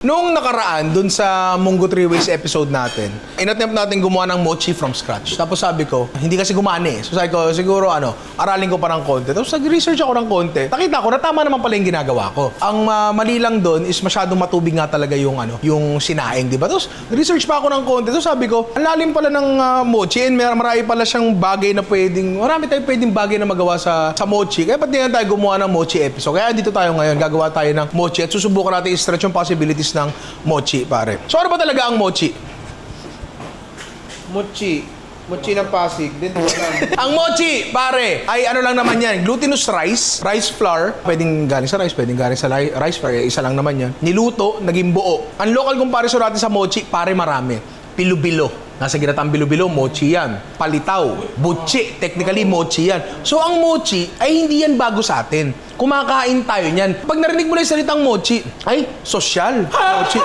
Noong nakaraan, dun sa Munggo Three Ways episode natin, inattempt natin gumawa ng mochi from scratch. Tapos sabi ko, hindi kasi gumana eh. So sabi ko, siguro ano, aralin ko pa ng konti. Tapos nag-research ako ng konti. Nakita ko na tama naman pala yung ginagawa ko. Ang ah, mali lang doon is masyadong matubig nga talaga yung ano, yung sinaing, di ba? Tapos research pa ako ng konti. Tapos sabi ko, ang lalim pala ng ah, mochi and mar- marami pala siyang bagay na pwedeng, marami tayong pwedeng bagay na magawa sa, sa mochi. Kaya ba't di tayo gumawa ng mochi episode? Kaya dito tayo ngayon, gagawa tayo ng mochi at susubukan natin i-stretch yung possibilities ng mochi, pare. So ano ba talaga ang mochi? Mochi. Mochi ng Pasig. Din ang mochi, pare, ay ano lang naman yan, glutinous rice, rice flour, pwedeng galing sa rice, pwedeng galing sa li- rice flour, eh, isa lang naman yan. Niluto, naging buo. Ang local comparison natin sa mochi, pare marami. Bilo-bilo. Nasa ginatang bilo-bilo, mochi yan. Palitaw, butchi, technically mochi yan. So ang mochi ay hindi yan bago sa atin. Kumakain tayo niyan. Pag narinig mo na yung salitang mochi, ay, sosyal. Mochi.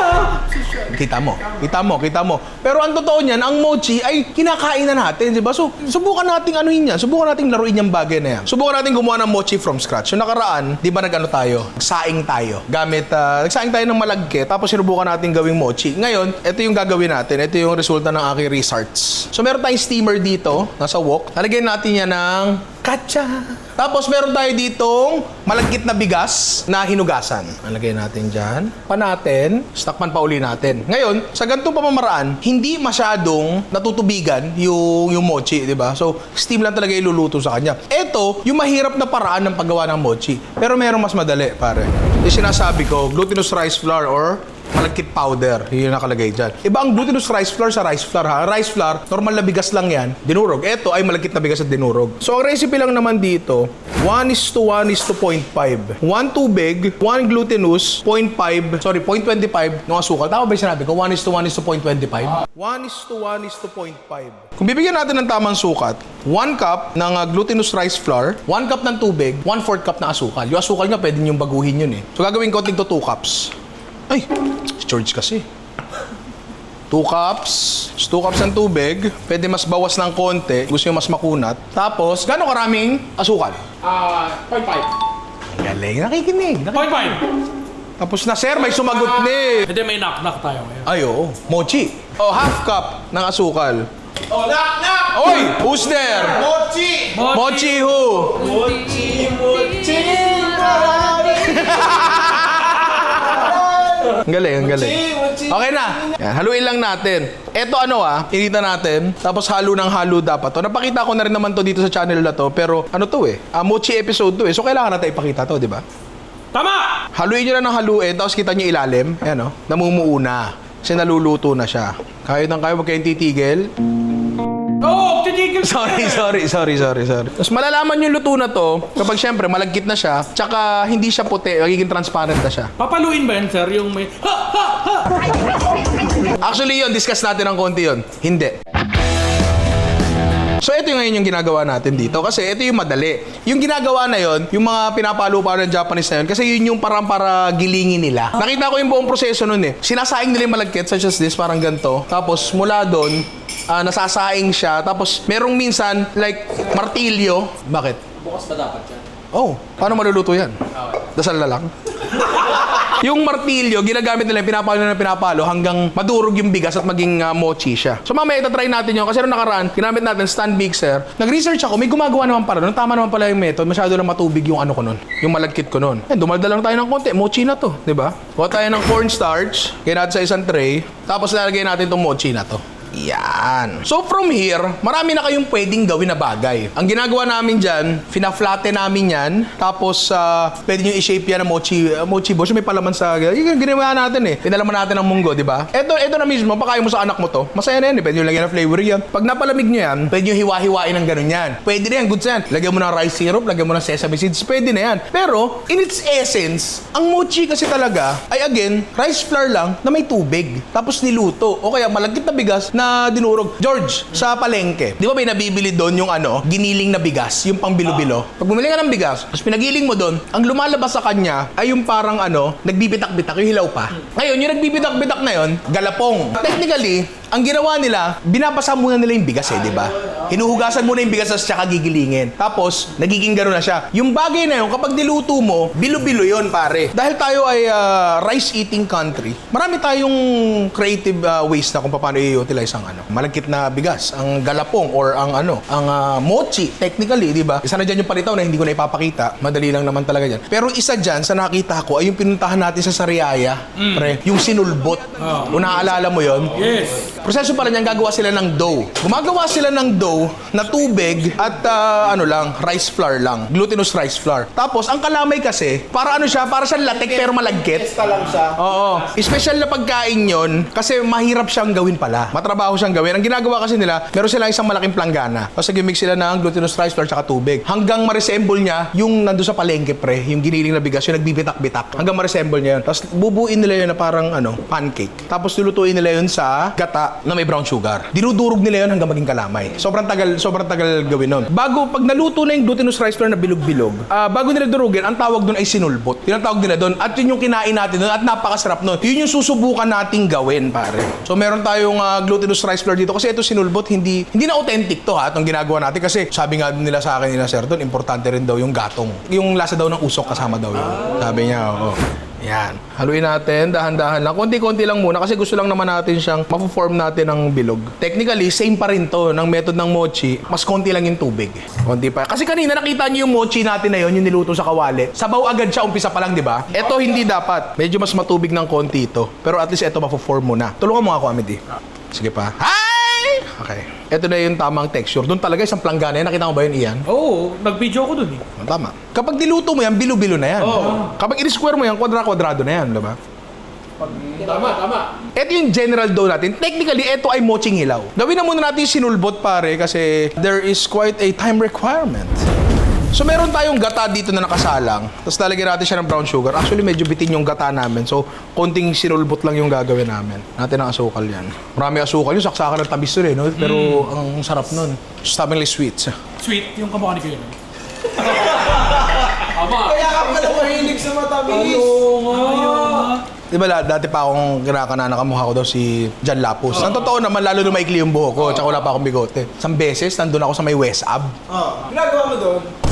Kita mo, kita mo, kita mo. Pero ang totoo niyan, ang mochi ay kinakain na natin, di ba? So, subukan nating anuhin yan. Subukan nating laruin yung bagay na yan. Subukan nating gumawa ng mochi from scratch. Yung nakaraan, di ba nag-ano tayo? Nagsaing tayo. Gamit, ah, nagsaing tayo ng malagkit, tapos sinubukan natin gawing mochi. Ngayon, ito yung gagawin natin. Ito yung resulta ng aking research. So, meron tayong steamer dito, nasa wok. Lalagyan natin yan ng katsa. Tapos meron tayo ditong malagkit na bigas na hinugasan. Nalagay natin dyan. Pa natin. Stakpan pa uli natin. Ngayon, sa ganitong pamamaraan, hindi masyadong natutubigan yung, yung mochi, di ba? So, steam lang talaga iluluto sa kanya. Ito, yung mahirap na paraan ng paggawa ng mochi. Pero merong mas madali, pare. Yung sinasabi ko, glutinous rice flour or malagkit powder. Yun yung nakalagay dyan. Iba ang glutinous rice flour sa rice flour ha. Rice flour, normal na bigas lang yan, dinurog. Ito ay malagkit na bigas at dinurog. So ang recipe lang naman dito, 1 is to 1 is to 0.5. 1 tubig, 1 glutinous, 0.5, sorry, 0.25 ng asukal. Tama ba yung sinabi ko? 1 is to 1 is to 0.25? 1 is to 1 is to 0.5. Kung bibigyan natin ng tamang sukat, 1 cup ng uh, glutinous rice flour, 1 cup ng tubig, 1 4 cup ng asukal. Yung asukal nga, pwede niyong baguhin yun eh. So gagawin ko tigto 2 cups. Ay, si George kasi. 2 cups. 2 cups ng tubig. Pwede mas bawas ng konti. Gusto nyo mas makunat. Tapos, gano'ng karaming asukal? Ah, 0.5. Ang Galing. Nakikinig. Nakikinig. 0.5. Tapos na, sir, may sumagot ni. Hindi, may knock-knock tayo ngayon. Ay, oo. Mochi. Oh, half cup ng asukal. Oh, knock, knock! Oy, who's there? Mochi! Mochi who? Mochi, mochi, Ang galing, ang galing. Okay na. Yan, haluin lang natin. Ito ano ah, inita natin. Tapos halo ng halo dapat to. Napakita ko na rin naman to dito sa channel na to. Pero ano to eh, ah, mochi episode to eh. So kailangan natin ipakita to, di ba? Tama! Haluin nyo na ng haluin, tapos kita nyo ilalim. Ayan o, namumuo na. Kasi naluluto na siya. Kahit nang kayo, huwag kayong titigil. Oh, titigil Sorry, sorry, sorry, sorry, sorry. Tapos malalaman yung luto na to kapag syempre malagkit na siya, tsaka hindi siya puti, magiging transparent na siya. Papaluin ba yan, sir? Yung may... Ha! Ha! Ha! Actually yun, discuss natin ng konti yun. Hindi. So ito yung ngayon yung ginagawa natin dito kasi ito yung madali. Yung ginagawa na yon, yung mga pinapalo pa ng Japanese na yun kasi yun yung parang para gilingin nila. Nakita ko yung buong proseso nun eh. Sinasaing nila yung malagkit such as this, parang ganito. Tapos mula doon, ah, nasasaing siya. Tapos merong minsan like martilyo. Bakit? Bukas pa dapat yan. Oh, paano maluluto yan? Dasal na lang. yung martilyo, ginagamit nila, pinapalo nila pinapalo hanggang madurog yung bigas at maging ah, mochi siya. So mamaya itatry natin yun kasi nung nakaraan, ginamit natin stand mixer. Nag-research ako, may gumagawa naman pala. Nung tama naman pala yung method, masyado lang matubig yung ano ko nun. Yung malagkit ko nun. Eh, dumaldal lang tayo ng konti. Mochi na to, di ba? Kuha tayo ng cornstarch, natin sa isang tray. Tapos lalagay natin itong mochi na to. Yan. So from here, marami na kayong pwedeng gawin na bagay. Ang ginagawa namin dyan, fina-flatten namin yan. Tapos, uh, pwede nyo i-shape yan ng mochi, uh, mochi boss. May palaman sa... Yung ginawa natin eh. Pinalaman natin ng munggo, di ba? Ito, ito na mismo, pakain mo sa anak mo to. Masaya na yan eh. Pwede nyo lagyan ng flavor yan. Pag napalamig nyo yan, pwede nyo hiwa-hiwain ng ganun yan. Pwede na yan, good yan. Lagyan mo ng rice syrup, lagyan mo ng sesame seeds, pwede na yan. Pero, in its essence, ang mochi kasi talaga ay again, rice flour lang na may tubig. Tapos niluto. O kaya malagkit na bigas na dinurog. George, sa palengke, di ba may nabibili doon yung ano, giniling na bigas, yung pang bilo-bilo. Pag bumili ka ng bigas, tapos pinagiling mo doon, ang lumalabas sa kanya ay yung parang ano, nagbibitak-bitak, yung hilaw pa. Ngayon, yung nagbibitak-bitak na yon, galapong. Technically, Ang ginawa nila, binabasa muna nila yung bigas eh, di ba? Hinuhugasan muna yung bigas at saka gigilingin. Tapos, nagiging gano'n na siya. Yung bagay na yun, kapag niluto mo, bilo-bilo yun, pare. Dahil tayo ay ah, rice-eating country, marami tayong creative ah, ways na kung paano i-utilize ang ano. Malagkit na bigas, ang galapong or ang ano, ang ah, mochi, technically, di ba? Isa na dyan yung palitaw na hindi ko na ipapakita. Madali lang naman talaga dyan. Pero isa dyan, sa nakita ko, ay yung pinuntahan natin sa Sariaya, pre, yung sinulbot. Kung naaalala mo yon Yes. Proseso pala niyan, gagawa sila ng dough. Gumagawa sila ng dough na tubig at ah, ano lang, rice flour lang. Glutinous rice flour. Tapos, ang kalamay kasi, para ano siya, para siyang latik pero malagkit. Testa lang siya. Oo. Special na pagkain yon kasi mahirap siyang gawin pala. Matrabaho siyang gawin. Ang ginagawa kasi nila, meron sila isang malaking planggana. Tapos nag-mix sila ng glutinous rice flour tsaka tubig. Hanggang ma-resemble niya yung nando sa palengke pre, yung giniling na bigas, yung nagbibitak-bitak. Hanggang ma-resemble niya yun. Tapos bubuin nila yun na parang ano, pancake. Tapos lulutuin nila yun sa gata na may brown sugar. Dinudurog nila yun hanggang maging kalamay. Sobrang tagal, sobrang tagal gawin nun. Bago, pag naluto na yung glutinous rice flour na bilog-bilog, ah, bago nila durugin, ang tawag doon ay sinulbot. Yun ang tawag nila doon. At yun yung kinain natin doon at napakasarap nun. Yun yung susubukan nating gawin, pare. So meron tayong ah, glutinous rice flour dito kasi ito sinulbot, hindi hindi na authentic to ha, itong ginagawa natin kasi sabi nga nila sa akin nila sir doon, importante rin daw yung gatong. Yung lasa daw ng usok kasama daw yun. Sabi niya, oo. Yan. Haluin natin, dahan-dahan lang. Konti-konti lang muna kasi gusto lang naman natin siyang mapo-form natin ng bilog. Technically, same pa rin to ng method ng mochi. Mas konti lang yung tubig. Konti pa. Kasi kanina nakita niyo yung mochi natin na yon yung niluto sa kawali. Sabaw agad siya, umpisa pa lang, di ba? Ito hindi dapat. Medyo mas matubig ng konti ito. Pero at least ito mapo-form muna. Tulungan mo ako, Amity. Sige pa. Hi! Okay. Ito na yung tamang texture. Doon talaga isang planggana yan. Nakita mo ba yun, Ian? Oo, nag-video ako dun eh. Tama. Kapag niluto mo yan, bilo-bilo na yan. Oo. Kapag in-square mo yan, kwadra-kwadrado na yan, di ba? Tama, tama. Ito yung general dough natin. Technically, ito ay moching hilaw. Gawin na muna natin sinulbot, pare, kasi there is quite a time requirement. So, meron tayong gata dito na nakasalang. Tapos lalagyan natin siya ng brown sugar. Actually, medyo bitin yung gata namin. So, konting sinulbot lang yung gagawin namin. Natin ang asukal yan. Marami asukal yun. Saksakan ng tabis yun eh, no? Pero ang sarap nun. Stubbornly sweet. Sweet, yung kamukha ni Kuya. Tama. Kaya ka pala mahilig sa matamis. Di ba la- dati pa akong kinakana na kamukha ko daw si Jan Lapus. Ang totoo naman, lalo na maikli yung buhok ko, tsaka wala pa akong bigote. Isang beses, nandun ako sa may West Ab. Oh. Ginagawa mo doon?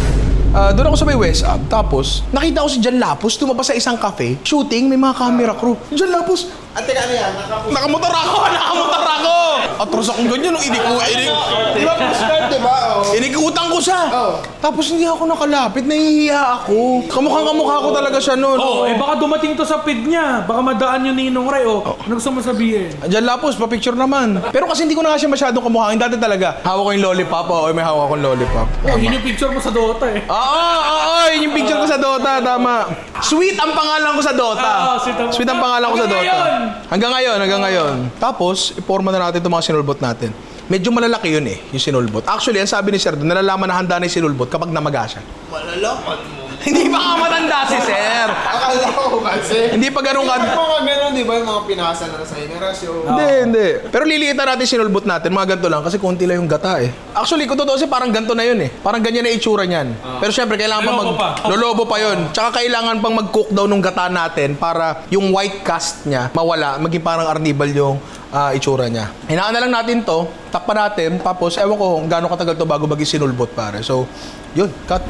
Ah, doon ako sa may West Ab. Tapos, nakita ko si Jan Lapus tumabas sa isang cafe, shooting, may mga camera crew. Jan Lapus, At teka, ano yan? Nakamotor ako! Nakamotor ako! Atros akong ganyan, nung iniku, inik, Di ba postcard, di ba? Oh. inikutang ko siya. Oo. Tapos hindi ako nakalapit, nahihiya ako. Kamukhang kamukha ko talaga siya noon. Oh, eh baka dumating to sa feed niya. Baka madaan yung Ninong Ray. Oh, ano gusto mo sabihin? Diyan lapos, pa-picture naman. Pero kasi hindi ko na nga siya masyadong kamukhain. Dati talaga, hawak ko yung lollipop. Oo, may hawak akong lollipop. Oh, yun yung picture mo sa Dota eh. Oo, oo, oo, yun yung picture ko sa Dota, tama. Sweet ang pangalan ko sa Dota. Oo, sweet ang- Sweet ang pangalan ko sa Hanggang Dota. ngayon. Hanggang ngayon, hanggang ngayon. Tapos, iporma na natin itong mga sinulbot natin. Medyo malalaki yun eh, yung sinulbot. Actually, ang sabi ni Sir, doon, nalalaman na handa na yung sinulbot kapag namaga siya. Malalaman mo. Hindi pa nga matanda si Sir. Akala ko kasi. Hindi pa ganun ka... Yung mga ganun, di ba? Yung mga pinasa na sa inerasyon. Hindi, hindi. Pero liliitan natin sinulbot natin, mga ganito lang, kasi konti lang yung gata eh. Actually, kung totoo kasi parang ganito na yun eh. Parang ganyan na itsura niyan. Pero syempre, kailangan pa mag... Lolobo pa. Lolobo pa yun. Tsaka kailangan pang mag-cook daw nung gata natin para yung white cast niya mawala, maging parang arnibal yung ah, itsura niya. Hinaan na lang natin to, takpan natin, tapos ewan ko kung gaano katagal to bago maging sinulbot pare. So, yun, cut.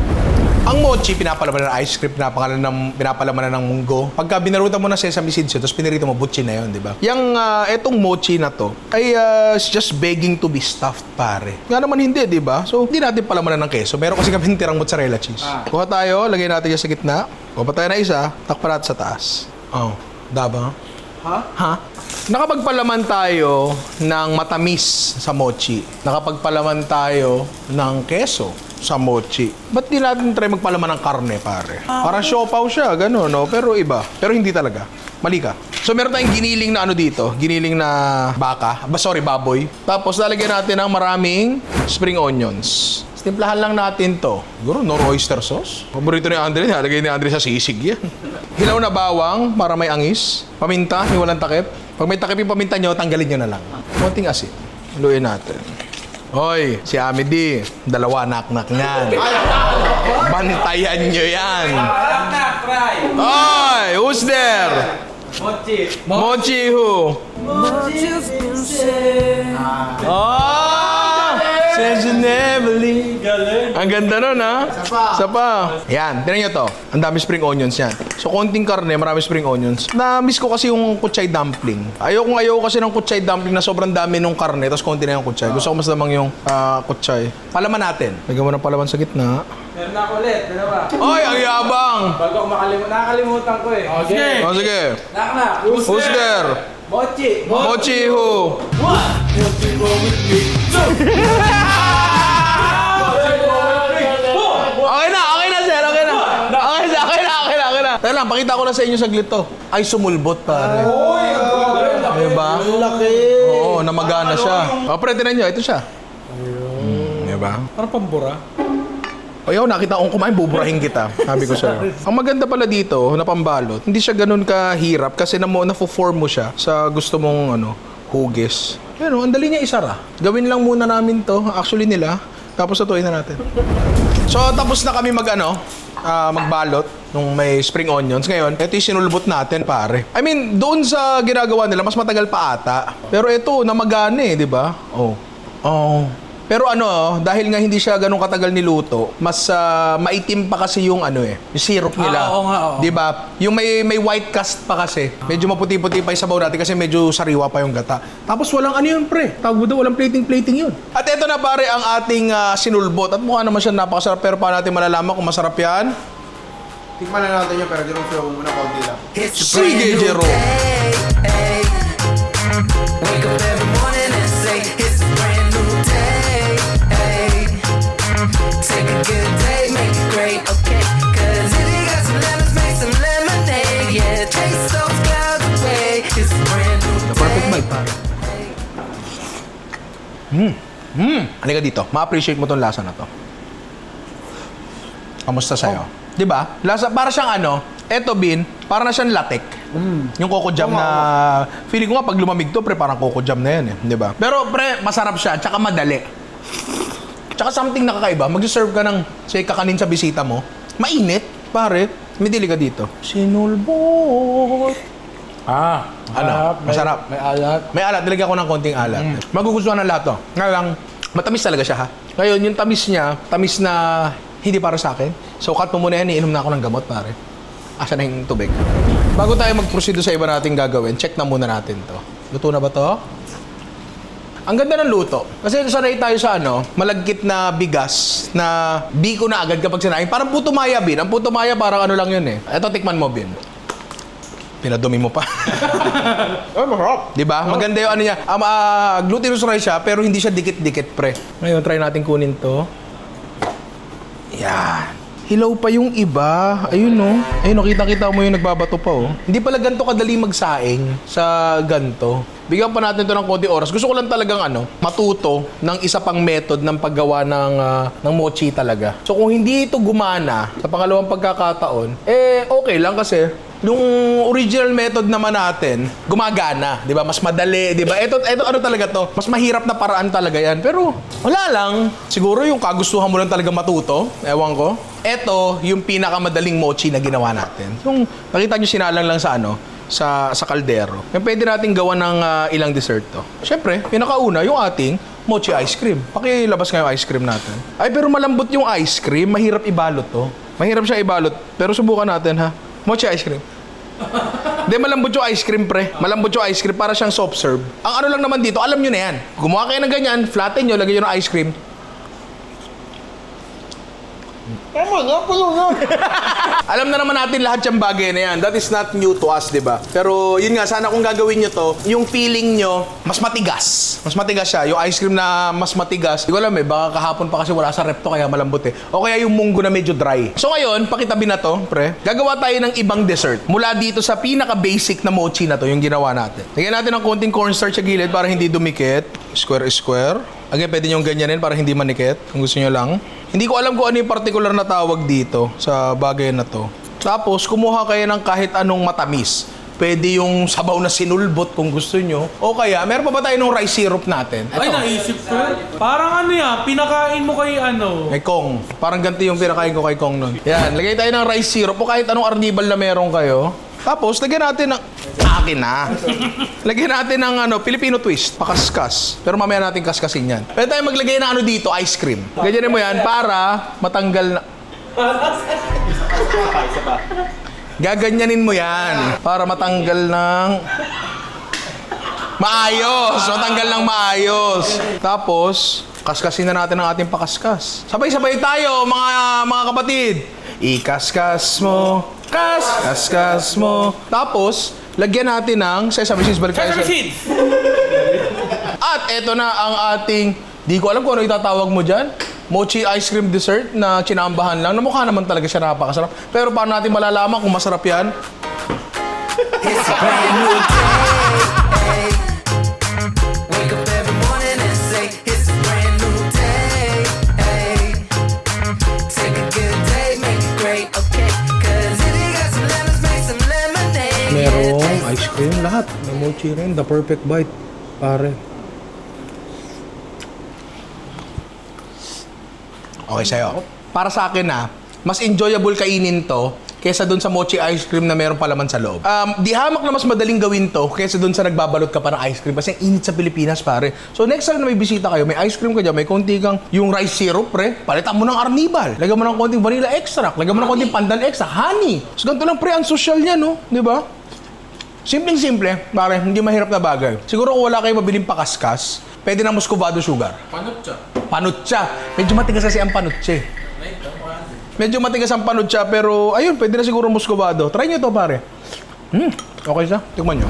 Ang mochi, pinapalaman ng ice cream, pinapalaman ng, pinapalaman ng munggo. Pagka binarutan mo ng sesame seeds yun, tapos pinirito mo, butchi na yun, di ba? Yung, ah, etong mochi na to, ay ah, it's just begging to be stuffed, pare. Nga naman hindi, di ba? So, hindi natin palamanan ng keso. Meron kasi kami tirang mozzarella cheese. Kuha tayo, lagay natin yan sa gitna. Kuha pa tayo na isa, takpan natin sa taas. Oh, daba. Ha? Ha? Nakapagpalaman tayo ng matamis sa mochi. Nakapagpalaman tayo ng keso sa mochi. Ba't di natin try magpalaman ng karne, pare? Para siopaw siya, gano'n, no? Pero iba. Pero hindi talaga. Mali ka. So meron tayong giniling na ano dito, giniling na baka, ba sorry, baboy. Tapos lalagyan natin ng maraming spring onions. Timplahan lang natin to. Siguro, no oyster sauce. Paborito ni Andre, nalagay ni Andre sa sisig yan. Hilaw na bawang para may angis. Paminta, yung walang takip. Pag may takip yung paminta nyo, tanggalin nyo na lang. Konting asin. Haluin natin. Hoy, si Amity, dalawa nak-nak niyan. Bantayan nyo yan. Hoy, who's there? Mochi. Mochi who? Oh! Says you never leave. Galing. Ang ganda nun, ha? pa. Isa pa. Yan, tinan nyo to. Ang dami spring onions yan. So, konting karne, marami spring onions. Na-miss ko kasi yung kutsay dumpling. Ayoko ayoko kasi ng kutsay dumpling na sobrang dami nung karne, tapos konti na yung kutsay. Gusto ko mas lamang yung ah, kutsay. Palaman natin. Lagyan mo ng palaman sa gitna. Meron ako ulit. Dala ba? Oy, ang yabang! Bago ako makalimutan. Nakakalimutan ko eh. Okay. O, sige. Nak na. Who's there? Mochi. Mochi who? Okay na, okay na, sir. Okay na. Okay na, okay na, okay na, okay na. Teka lang, pakita ko lang sa inyo saglit to. Ay, sumulbot, pare. Diba? Ang laki. Oo, namagana siya. O, pre, tinan nyo. Ito siya. Mm, diba? Parang pambura. O yaw, nakita kong kumain, buburahin kita. Sabi ko sa'yo. Ang maganda pala dito, na pambalot, hindi siya ganun kahirap kasi na nafo-form mo siya sa gusto mong ano, hugis. Yan o, ang dali niya isara. Gawin lang muna namin to, actually nila, tapos atuin na natin. So, tapos na kami mag ano, ah, magbalot nung may spring onions. Ngayon, ito yung sinulbot natin, pare. I mean, doon sa ginagawa nila, mas matagal pa ata. Pero ito, namagana eh, di ba? Oh. Oh. Pero ano, dahil nga hindi siya ganun katagal niluto, mas ah, maitim pa kasi yung ano eh, yung syrup nila. Ah, oo nga, oo. 'Di ba? Yung may may white cast pa kasi. Medyo maputi-puti pa yung sabaw natin kasi medyo sariwa pa yung gata. Tapos walang ano yun, pre. Tawag mo daw, walang plating-plating yun. At ito na pare ang ating ah, sinulbot. At mukha naman siya napakasarap pero paano natin malalaman kung masarap yan? Tikman na natin yun, pero Jerome, flow muna konti lang. Sige, Jero. Hey, good day, make it great, okay? Cause if you got some lemons, make some lemonade. Yeah, taste those clouds away. It's a brand new The perfect bite, pare. Hmm. Hmm. Halika dito. Ma-appreciate mo tong lasa na to. Kamusta sa'yo? Di ba? Lasa, para siyang ano, eto bin, para na siyang latek. Yung coco jam na, feeling ko nga pag lumamig to, pre, parang coco jam na yan eh. Di ba? Pero pre, masarap siya, tsaka madali. Tsaka something nakakaiba, mag-serve ka ng, say, kakanin sa bisita mo, mainit, pare, midili ka dito. Sinulbot. Ah. Ano? Masarap. May alat. May alat, nilagyan ko ng konting alat. Magugustuhan ng lahat to. Nga lang, matamis talaga siya ha. Ngayon, yung tamis niya, tamis na hindi para sa akin. So, cut mo muna yan, iinom na ako ng gamot, pare. Asa na yung tubig? Bago tayo mag-proceed sa iba nating gagawin, check na muna natin to. Luto na ba to? Ang ganda ng luto. Kasi sanay tayo sa ano, malagkit na bigas na biko na agad kapag sinain. Parang puto maya, Bin. Ang puto maya parang ano lang yun eh. Ito, tikman mo, Bin. Pinadumi mo pa. Ay, masarap. Di ba? Maganda yung ano niya. Um, ah, glutinous rice siya, pero hindi siya dikit-dikit, pre. Ngayon, try natin kunin to. Yan. Hilaw pa yung iba. Ayun, no. Ayun, no, kita-kita mo yung nagbabato pa, oh. Hindi pala ganito kadali magsaing sa ganto. Bigyan pa natin to ng konti oras. Gusto ko lang talagang ano, matuto ng isa pang method ng paggawa ng, ah, ng mochi talaga. So kung hindi ito gumana sa pangalawang pagkakataon, eh okay lang kasi yung original method naman natin, gumagana, 'di ba? Mas madali, 'di ba? Ito ito ano talaga to? Mas mahirap na paraan talaga 'yan. Pero wala lang. Siguro yung kagustuhan mo lang talaga matuto, ewan ko. Ito yung pinakamadaling mochi na ginawa natin. Yung nakita niyo sinalang lang sa ano, sa sa kaldero. Yung pwede nating gawa ng ah, ilang dessert to. Siyempre, pinakauna yung ating mochi ice cream. Pakilabas nga yung ice cream natin. Ay, pero malambot yung ice cream. Mahirap ibalot to. Mahirap siya ibalot. Pero subukan natin ha. Mochi ice cream. Hindi, malambot yung ice cream, pre. Malambot yung ice cream para siyang soft serve. Ang ano lang naman dito, alam nyo na yan. Gumawa kayo ng ganyan, flatten nyo, lagyan nyo ng ice cream. Tama na, pulo na. Alam na naman natin lahat yung bagay na yan. That is not new to us, di ba? Pero yun nga, sana kung gagawin nyo to, yung feeling nyo, mas matigas. Mas matigas siya. Yung ice cream na mas matigas. Hindi ko alam eh, baka kahapon pa kasi wala sa rep to, kaya malambot eh. O kaya yung munggo na medyo dry. So ngayon, pakitabi na to, pre. Gagawa tayo ng ibang dessert. Mula dito sa pinaka-basic na mochi na to, yung ginawa natin. Lagyan natin ng konting cornstarch sa gilid para hindi dumikit. Square square. Again, pwede nyo ganyanin para hindi manikit. Kung gusto nyo lang. Hindi ko alam kung ano yung particular na tawag dito sa bagay na to. Tapos, kumuha kayo ng kahit anong matamis. Pwede yung sabaw na sinulbot kung gusto nyo. O kaya, meron pa ba tayo ng rice syrup natin? Ay, naisip ko. Parang ano yan, pinakain mo kay ano. Kay Kong. Parang ganito yung pinakain ko kay Kong nun. Yan, lagay tayo ng rice syrup o kahit anong arnibal na meron kayo. Tapos, lagyan natin ng akin na. Lagyan natin ng ano, Filipino twist, pakaskas. Pero mamaya natin kaskasin yan. Pwede tayo maglagay ng ano dito, ice cream. Ganyan mo yan para matanggal na... Gaganyanin mo yan para matanggal ng maayos. Matanggal ng maayos. Tapos, kaskasin na natin ang ating pakaskas. Sabay-sabay tayo, mga mga kapatid. Ikaskas mo, kas, kaskas mo. Tapos, lagyan natin ng sesame seeds. Balik tayo Sesame sa- seeds! At eto na ang ating, di ko alam kung ano itatawag mo dyan. Mochi ice cream dessert na chinambahan lang. Na mukha naman talaga siya napakasarap. Pero paano natin malalaman kung masarap yan? It's a brand new day. Cream lahat. May mochi rin. The perfect bite. Pare. Okay sa'yo. Para sa akin na, mas enjoyable kainin to kesa dun sa mochi ice cream na meron palaman sa loob. Um, di hamak na mas madaling gawin to kesa dun sa nagbabalot ka pa ng ice cream kasi ang init sa Pilipinas pare. So next time na may bisita kayo, may ice cream ka dyan, may konti kang yung rice syrup pre, palitan mo ng arnibal. Lagyan mo ng konting vanilla extract, lagyan mo ng konting pandan extract, honey. So ganito lang pre, ang social niya no, di ba? Simpleng-simple, pare, hindi mahirap na bagay. Siguro kung wala kayo mabiling pakaskas, pwede na muscovado sugar. Panot siya. Panutsa. Medyo matigas kasi ang panutsa eh. Medyo matigas ang panutsa pero ayun, pwede na siguro muscovado. Try nyo to pare. Hmm, okay siya. Tikman nyo.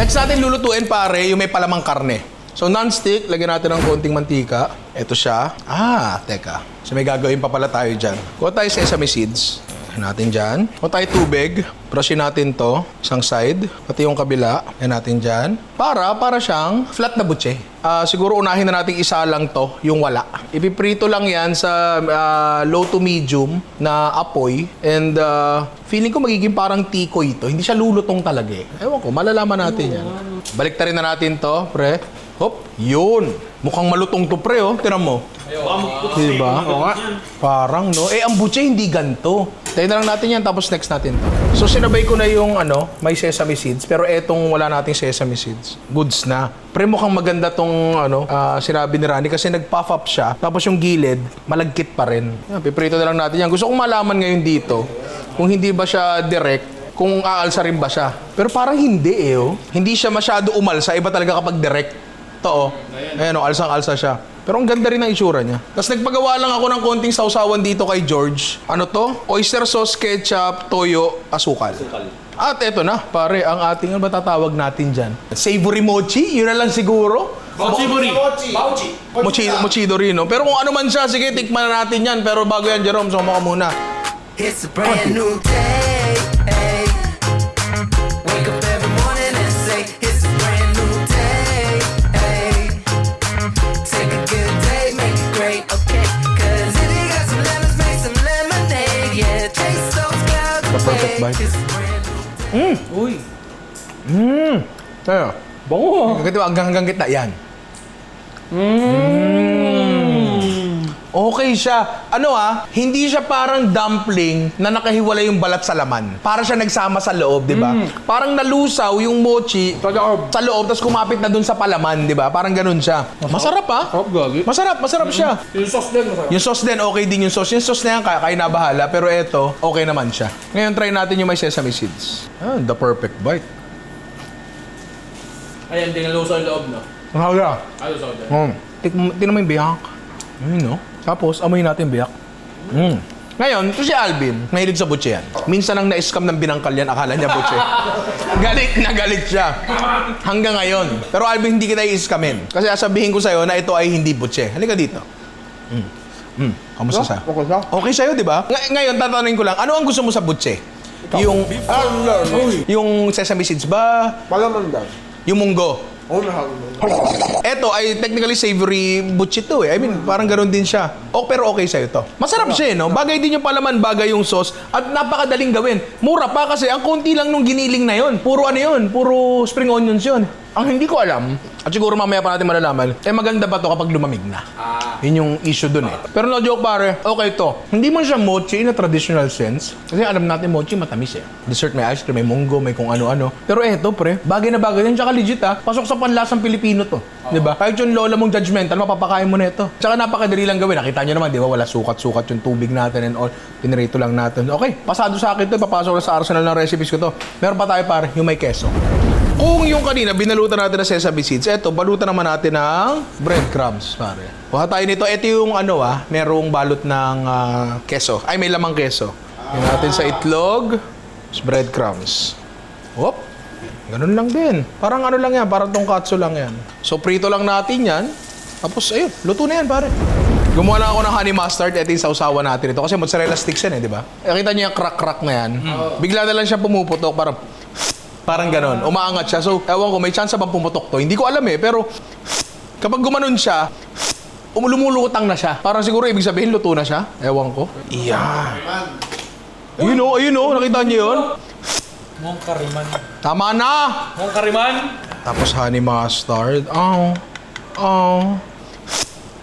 Next natin lulutuin pare, yung may palamang karne. So non-stick, lagyan natin ng konting mantika. Ito siya. Ah, teka. So may gagawin pa pala tayo dyan. Kuha tayo sesame seeds. Natin dyan. Kuha tayo tubig. Brushin natin to. Isang side. Pati yung kabila. Ayan natin dyan. Para, para siyang flat na butse. Ah, siguro unahin na natin isa lang to, yung wala. Ipiprito lang yan sa ah, low to medium na apoy. And ah, feeling ko magiging parang tikoy ito. Hindi siya lulutong talaga eh. Ewan ko, malalaman natin yan. Balik rin na natin to, pre. Hop, yun. Mukhang malutong to, pre, oh. Tinan mo. Diba? Oo nga. Parang, no? Eh, ang butche hindi ganto. Tayo na lang natin yan, tapos next natin. So, sinabay ko na yung, ano, may sesame seeds, pero etong wala nating sesame seeds. Goods na. Pre, mukhang maganda tong, ano, ah, sinabi ni Rani, kasi nag-puff up siya, tapos yung gilid, malagkit pa rin. Yan, piprito na lang natin yan. Gusto kong malaman ngayon dito, kung hindi ba siya direct, kung aalsa rin ba siya. Pero parang hindi eh, oh. Hindi siya masyado umalsa. Iba talaga kapag direct. To, oh. Ayan, oh, alsang-alsa siya. Pero ang ganda rin ang itsura niya. Tapos nagpagawa lang ako ng konting sausawan dito kay George. Ano to? Oyster sauce, ketchup, toyo, asukal. At eto na, pare, ang ating, ano ba tatawag natin dyan? Savory mochi? Yun na lang siguro? Bochiburi. Mochi, mochido rin, no? Pero kung ano man siya, sige, tikman na natin yan. Pero bago yan, Jerome, sumama ka muna. It's a brand new day. Brand new Uy. Kaya, Bango. Ganito, hanggang hanggang gitna, yan. Mm. Okay siya. Ano ah, hindi siya parang dumpling na nakahiwalay yung balat sa laman. Para siya nagsama sa loob, di ba? Parang nalusaw yung mochi Sa loob. sa loob, tapos kumapit na dun sa palaman, di ba? Parang ganun siya. Masarap ah. Sarap gagi. Masarap, masarap siya. Yung sauce din masarap. Yung sauce din, okay din yung sauce. Yung sauce na yan, kaya, kaya na bahala. Pero eto, okay naman siya. Ngayon, try natin yung may sesame seeds. Ah, the perfect bite. Ayan, din lusaw yung loob, no? Mahal Ay, lusaw din. Mm. Tik- Tingnan mo yung biyak. Ayun, no? Tapos, amoy natin biyak. Mm. Ngayon, ito si Alvin. Mahilig sa butche yan. Minsan ang na-scam ng binangkal yan, akala niya butche. galit na galit siya. Hanggang ngayon. Pero Alvin, hindi kita i-scamin. Kasi sasabihin ko sa'yo na ito ay hindi butche. Halika dito. Mm. Mm. Kamusta sa'yo? Okay siya. Okay sa'yo, di ba? Ng- ngayon, tatanungin ko lang, ano ang gusto mo sa butche? Yung, Ah, yung sesame seeds ba? Palaman daw. Yung munggo? Nahalo mo. Eto ay technically savory butchi to eh. I mean, parang ganoon din siya. O, pero okay sa'yo to. Masarap siya eh, no? Bagay din yung palaman, bagay yung sauce. At napakadaling gawin. Mura pa kasi ang konti lang nung giniling na yon. Puro ano yun? Puro spring onions yun. Ang hindi ko alam, at siguro mamaya pa natin malalaman, eh maganda ba to kapag lumamig na? Ah. Yun yung issue dun eh. Pero no joke pare, okay to. Hindi man siya mochi in a traditional sense. Kasi alam natin mochi matamis eh. Dessert may ice cream, may munggo, may kung ano-ano. Pero eto pre, bagay na bagay yan. Tsaka legit ah, pasok sa panlasang Pilipino to. Di ba? Kahit yung lola mong judgmental, mapapakain mo na ito. Tsaka napakadali lang gawin. Nakita nyo naman, di ba? Wala sukat-sukat yung tubig natin and all. Pinirito lang natin. Okay, pasado sa akin to. Papasok na sa arsenal ng recipes ko to. Meron pa tayo pare, yung may keso. Kung yung kanina, binalutan natin ng sesame seeds, eto, balutan naman natin ng breadcrumbs, pare. Kuha tayo nito. Ito yung ano ah, merong balot ng ah, keso. Ay, may lamang keso. Yan natin sa itlog, breadcrumbs. Whoop. Ganun lang din. Parang ano lang yan, parang tongkatsu lang yan. So, prito lang natin yan. Tapos, ayun, luto na yan, pare. Gumawa lang ako ng honey mustard. Ito yung sausawa natin ito. Kasi mozzarella sticks yan eh, di ba? Eh, Kita niyo yung crack-crack na yan. Bigla na lang siya pumuputok. Parang, parang ganon. Umaangat siya. So, ewan ko, may chance bang pumutok to? Hindi ko alam eh. Pero, kapag gumanon siya, um- lumulutang na siya. Parang siguro ibig sabihin, luto na siya. Ewan ko. Iyan. Ayun o, ayun o. Nakita niyo yun? Mong kariman. Tama na! Mong kariman? Tapos honey mustard. Oh. Oh.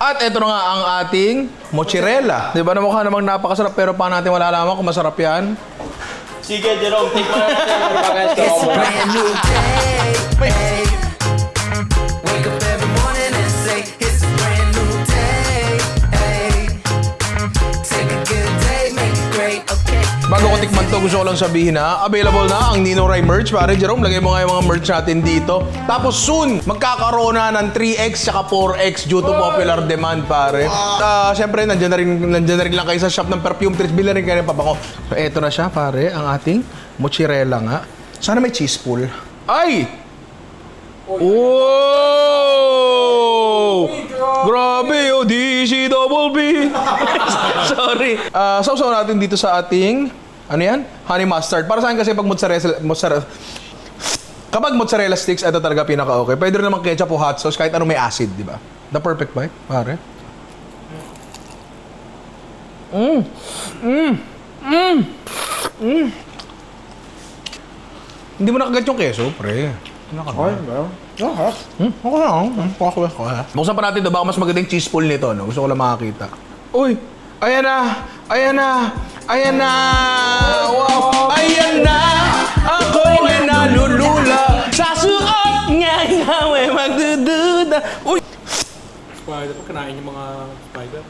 At ito na nga ang ating mozzarella. Di ba na mukha namang napakasarap pero paano natin malalaman kung masarap yan? Sige, Jerome, tikman na natin. It's brand new day. Bago ko tikman to, gusto ko lang sabihin na available na ang Nino Rai merch. Pare Jerome, lagay mo nga yung mga merch natin dito. Tapos soon, magkakaroon na ng 3X tsaka 4X due to popular demand, pare. Ah, Siyempre, nandiyan na, rin, nandiyan na rin lang kayo sa shop ng perfume trees. Bila rin kayo ng pabango. So, eto na siya, pare, ang ating mozzarella nga. Sana may cheese pool. Ay! Oh! Grabe, oh, DC double B. Sorry. Ah, sausaw natin dito sa ating, ano yan? Honey mustard. Para sa akin kasi pag mozzarella, mozzarella, kapag mozzarella sticks, ito talaga pinaka-okay. Pwede rin naman ketchup o hot sauce, kahit ano may acid, di ba? The perfect bite, pare. Mm. Mm. Mm. Mm. Hindi mo nakagat yung keso, pre. Okay, bro. Okay. Hmm? Okay lang. Hmm? Okay, okay. Buksan pa natin ito. Baka mas magandang cheese pool nito. No? Gusto ko lang makakita. Uy! Ayan na! Ayan na! Ayan na! Wow! Ayan na! Ako'y nalulula sa suot niya Ikaw ay magdududa Uy! Spider. Pag kinain yung mga spider.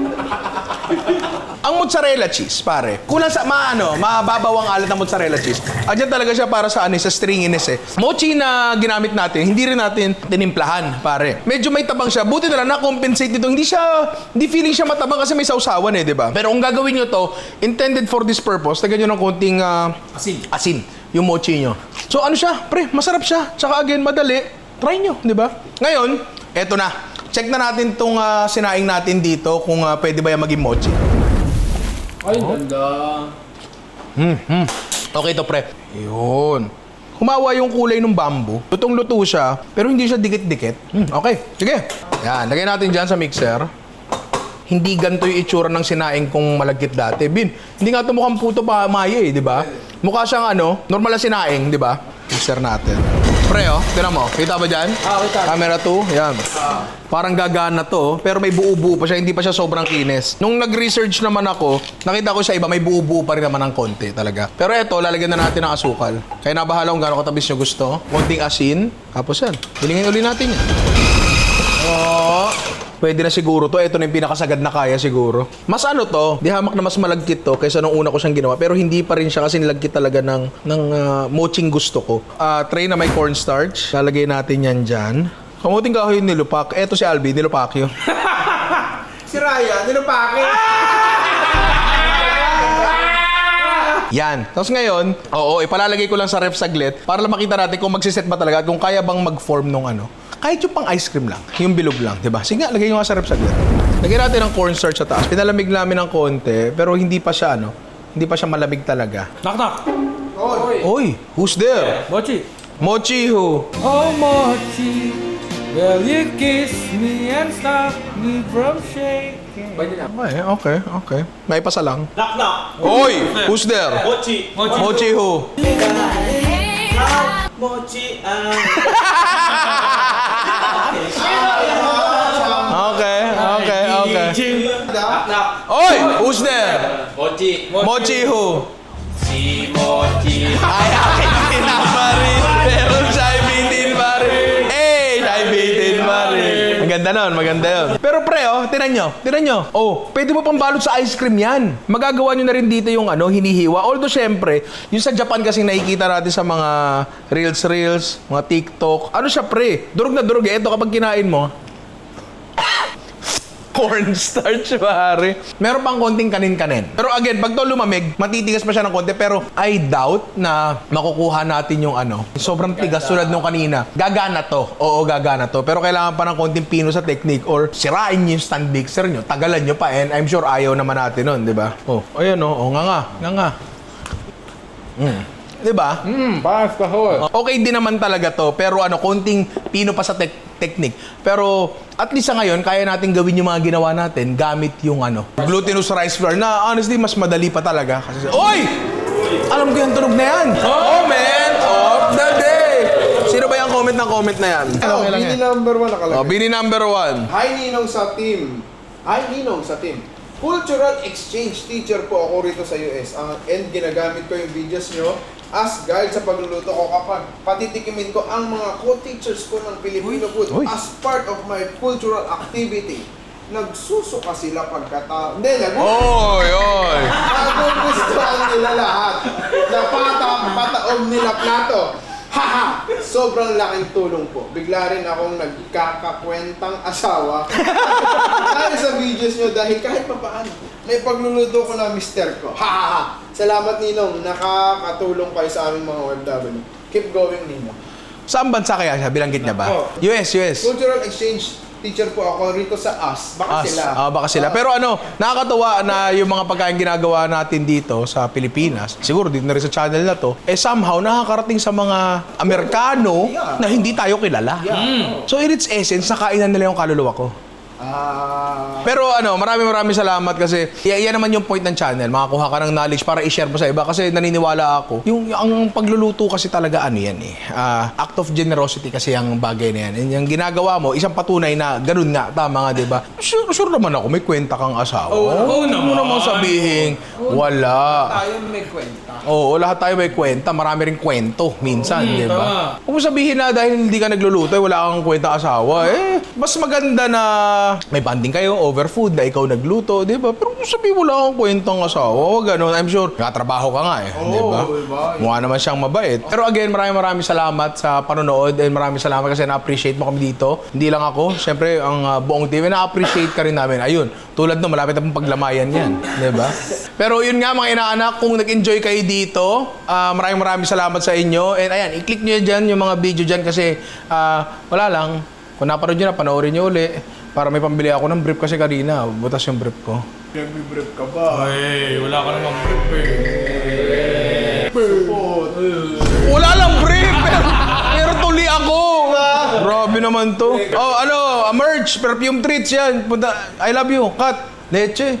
Ang mozzarella cheese, pare. Kulang sa maano, mababaw ang alat ng mozzarella cheese. Andiyan talaga siya para sa ano, sa stringiness eh. Mochi na ginamit natin, hindi rin natin tinimplahan, pare. Medyo may tabang siya. Buti na lang na-compensate nito. Hindi siya, hindi feeling siya matabang kasi may sausawan eh, di ba? Pero kung gagawin nyo to, intended for this purpose, tagay nyo ng konting ah, Asin. asin yung mochi nyo. So ano siya, pre, masarap siya. Tsaka again, madali. Try nyo, di ba? Ngayon, eto na. Check na natin tong ah, sinaing natin dito kung ah, pwede ba yan maging mochi. Ay, ganda. Hmm, Okay to pre. Yun. Humawa yung kulay ng bamboo. Lutong-luto siya, pero hindi siya dikit-dikit. Hmm, okay, sige. Yan, lagay natin dyan sa mixer. Hindi ganito yung itsura ng sinaing kung malagkit dati. Bin, hindi nga ito mukhang puto pa maya eh, di ba? Mukha siyang ano, normal na sinaing, di ba? Mixer natin. Pre, oh, tinan mo. Kita ba dyan? Ah, kita. Camera 2, yan. Parang gagana to, pero may buo-buo pa siya, hindi pa siya sobrang kinis. Nung nag-research naman ako, nakita ko sa iba, may buo-buo pa rin naman ng konti talaga. Pero eto, lalagyan na natin ng asukal. Kaya nabahala kung gano'ng katabis nyo gusto. Konting asin. Tapos yan, hilingin uli natin yan. Oh, pwede na siguro to. Ito na yung pinakasagad na kaya siguro. Mas ano to, di hamak na mas malagkit to kaysa nung una ko siyang ginawa. Pero hindi pa rin siya kasi nilagkit talaga ng, ng ah, moching gusto ko. Ah, tray na may cornstarch. Lalagay natin yan dyan. Kamuting kahoy yung nilupak. Eto si Albi, nilupak yun. Si Raya, nilupake. Yan. Tapos ngayon, oo, ipalalagay ko lang sa ref saglit para lang makita natin kung magsiset ba talaga at kung kaya bang mag-form nung ano. Kahit yung pang ice cream lang, yung bilog lang, di ba? Sige nga, lagay nyo nga sa ref saglit. Lagyan natin ng cornstarch sa taas. Pinalamig namin ng konti, pero hindi pa siya, ano, hindi pa siya malamig talaga. Knock knock. Oy, who's there? Mochi. Mochi who? Oh, Mochi. Will you kiss me and stop me from shaking? Okay, okay, okay. May pasa lang. Knock, knock. Oy, who's there? Mochi. Mochi who? Mochi ang... Okay, okay. Knock, knock. Oy! Who's there? Mochi. Mochi who? Si Mochi. Ay, akin din pa rin. Pero siya'y bitin pa rin. Eh, siya'y bitin pa rin. Maganda nun, maganda yun. Pero pre, oh, tinan nyo, tinan nyo. Oh, pwede mo pang balot sa ice cream yan. Magagawa nyo na rin dito yung ano, hinihiwa. Although, syempre, yung sa Japan kasi nakikita natin sa mga reels-reels, mga TikTok. Ano siya, pre? Durog na durog eh. Ito kapag kinain mo, cornstarch, pare. Meron pang konting kanin-kanin. Pero again, pag to lumamig, matitigas pa siya ng konti. Pero I doubt na makukuha natin yung ano. Sobrang tigas tulad nung kanina. Gagana to. Oo, gagana to. Pero kailangan pa ng konting pino sa technique or sirain nyo yung stand mixer nyo. Tagalan nyo pa. And I'm sure ayaw naman natin nun, di ba? Oh, ayan oh. Oh, nga nga. Nga nga. Mm. Di ba? Hmm, pass ka ho. Okay din naman talaga to, pero ano, konting pino pa sa tek- technique. Pero at least sa ngayon, kaya natin gawin yung mga ginawa natin gamit yung ano, glutinous rice flour na honestly, mas madali pa talaga. Kasi, Oy! Alam ko yung tunog na yan. Comment of the day! Sino ba yung comment ng comment na yan? Oh, Okay lang Bini yan. number one nakalagay. Oh, Bini number one. Hi Ninong sa team. Hi Ninong sa team. Cultural exchange teacher po ako rito sa US. Ang and ginagamit ko yung videos nyo as guide sa pagluluto ko kapag patitikimin ko ang mga co-teachers ko ng Filipino food Uy. as part of my cultural activity. Nagsusuka sila pagkata... Hindi, nag- Oy, oy. Nagugustuhan nila lahat. Napata, pataog nila plato. Haha! Sobrang laking tulong po. Bigla rin akong nagkakakwentang asawa. dahil sa videos nyo, dahil kahit pa paano, may pagluluto ko na mister ko. Haha! Salamat Ninong, nakakatulong kayo sa aming mga OFW. Keep going Ninong. Saan bansa kaya siya? Bilanggit niya ba? Oh. US, US. Cultural exchange teacher po ako rito sa US. Baka As, sila. ah, baka sila. Pero ano, nakakatuwa na yung mga pagkain ginagawa natin dito sa Pilipinas, siguro dito na rin sa channel na to, eh somehow nakakarating sa mga Amerikano Yeah. na hindi tayo kilala. Yeah. So in its essence, nakainan nila yung kaluluwa ko. Ah... Pero ano, maraming maraming salamat kasi y- yan naman yung point ng channel. Makakuha ka ng knowledge para i-share mo sa iba kasi naniniwala ako. Yung ang pagluluto kasi talaga ano yan eh. ah, act of generosity kasi ang bagay na yan. And yung ginagawa mo, isang patunay na ganun nga, tama nga, 'di ba? Sure, sure naman ako may kwenta kang asawa. Oo, oo Huwag mo naman. namang sabihin, wala. Tayo may kwenta. Oo, lahat tayo may kwenta. Marami rin kwento minsan, Mm, di ba? mo sabihin na dahil hindi ka nagluluto, eh, wala kang kwenta asawa. Eh, mas maganda na may banding kayo over food na ikaw nagluto, di ba? Pero kung sabihin mo lang kang kwentang asawa, ganun. I'm sure, nakatrabaho ka nga eh, di ba? Diba? Mukha naman siyang mabait. Pero again, maraming maraming salamat sa panonood and maraming salamat kasi na-appreciate mo kami dito. Hindi lang ako, syempre ang uh, buong team, na-appreciate ka rin namin. Ayun, tulad no, malapit na pong paglamayan yan, di ba? Pero yun nga mga inaanak, kung nag-enjoy kayo dito, ah, maraming maraming salamat sa inyo. And ayan, i-click nyo dyan yung mga video dyan kasi ah, wala lang. Kung napanood nyo na, panoorin nyo uli. Para may pambili ako ng brief kasi kanina, butas yung brief ko. Nagbibrip ka ba? Ay, wala ka namang grip eh. Support. Wala lang brief! Pero, pero tuli ako! Grabe naman to. Oh, ano, a merch, perfume treats yan. Punta, I love you. Cut. Leche.